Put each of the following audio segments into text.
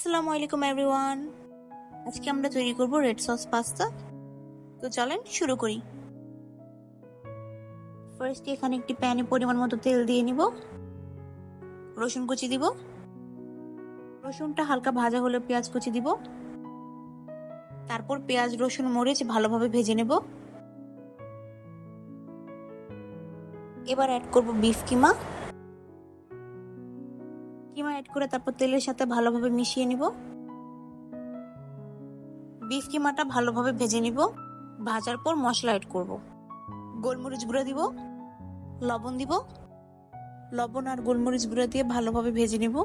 আসসালামু আলাইকুম এভরিওয়ান আজকে আমরা তৈরি করব রেড সস পাস্তা। তো চলেন শুরু করি। ফার্স্ট এখানে একটি প্যানে পরিমাণ মতো তেল দিয়ে নিব। রসুন কুচি দিব। রসুনটা হালকা ভাজা হলে পেঁয়াজ কুচি দিব। তারপর পেঁয়াজ, রসুন, মরিচ ভালোভাবে ভেজে নেব। এবার অ্যাড করব বিফ কিমা। কিমা অ্যাড করে তারপর তেলের সাথে ভালোভাবে মিশিয়ে নিব। বিফ কিমাটা ভালোভাবে ভেজে নিব। ভাজার পর মশলা অ্যাড করব। গোলমরিচ গুঁড়ো দিব। লবণ দিব। লবণ আর গোলমরিচ গুঁড়ো দিয়ে ভালোভাবে ভেজে নিব।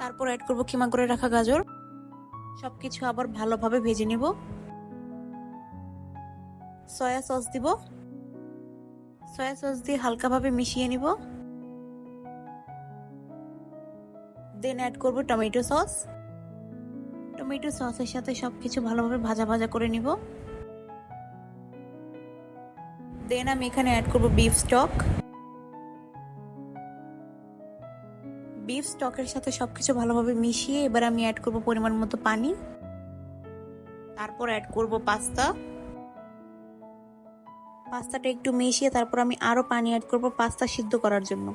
তারপর অ্যাড করব কিমা করে রাখা গাজর। সবকিছু আবার ভালোভাবে ভেজে নিব। সয়া সস দিব। সয়া সস দিয়ে হালকাভাবে মিশিয়ে নিব। দেন অ্যাড করব টমেটো সস টমেটো সসের সাথে সব কিছু ভালোভাবে ভাজা ভাজা করে নিব। দেন আমি এখানে অ্যাড করব বিফ স্টক বিফ স্টকের সাথে সব কিছু ভালোভাবে মিশিয়ে এবার আমি অ্যাড করব পরিমাণ মতো পানি। তারপর অ্যাড করব পাস্তা পাস্তাটা একটু মিশিয়ে তারপর আমি আরও পানি অ্যাড করব পাস্তা সিদ্ধ করার জন্য।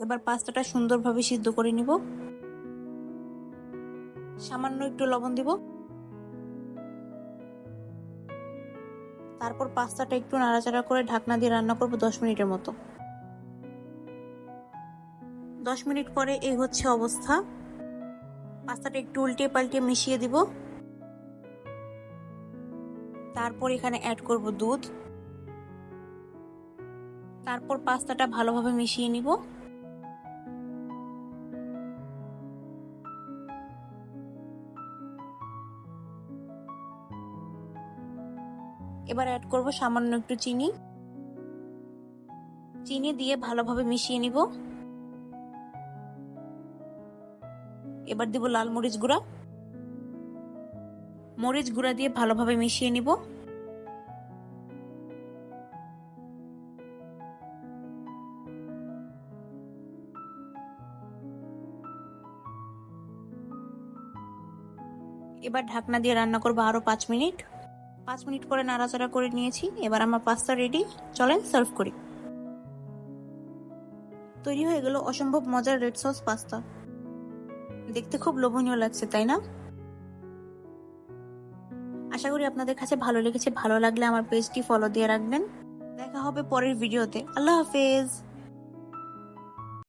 এবার পাস্তাটা সুন্দরভাবে সিদ্ধ করে নিব। সামান্য একটু লবণ দিব। তারপর পাস্তাটা একটু নাড়াচাড়া করে ঢাকনা দিয়ে রান্না করব দশ মিনিটের মতো। দশ মিনিট পরে এই হচ্ছে অবস্থা। পাস্তাটা একটু উল্টে পাল্টে মিশিয়ে দিব। তারপর এখানে অ্যাড করব দুধ। তারপর পাস্তাটা ভালোভাবে মিশিয়ে নিব। এবার অ্যাড করব সামান্য একটু চিনি। চিনি দিয়ে ভালোভাবে মিশিয়ে নিব। এবার দিব লাল মরিচ গুঁড়া। মরিচ গুঁড়া দিয়ে ভালোভাবে মিশিয়ে নিব। এবার ঢাকনা দিয়ে রান্না করব আরও পাঁচ মিনিট। পাঁচ মিনিট পরে নাড়াচাড়া করে নিয়েছি। এবার আমার পাস্তা রেডি চলেন সার্ভ করি। তৈরি হয়ে গেল অসম্ভব মজার রেড সস পাস্তা। দেখতে খুব লোভনীয় লাগছে, তাই না? আশা করি আপনাদের কাছে ভালো লেগেছে। ভালো লাগলে আমার পেজটি ফলো দিয়ে রাখবেন। দেখা হবে পরের ভিডিওতে আল্লাহ হাফেজ!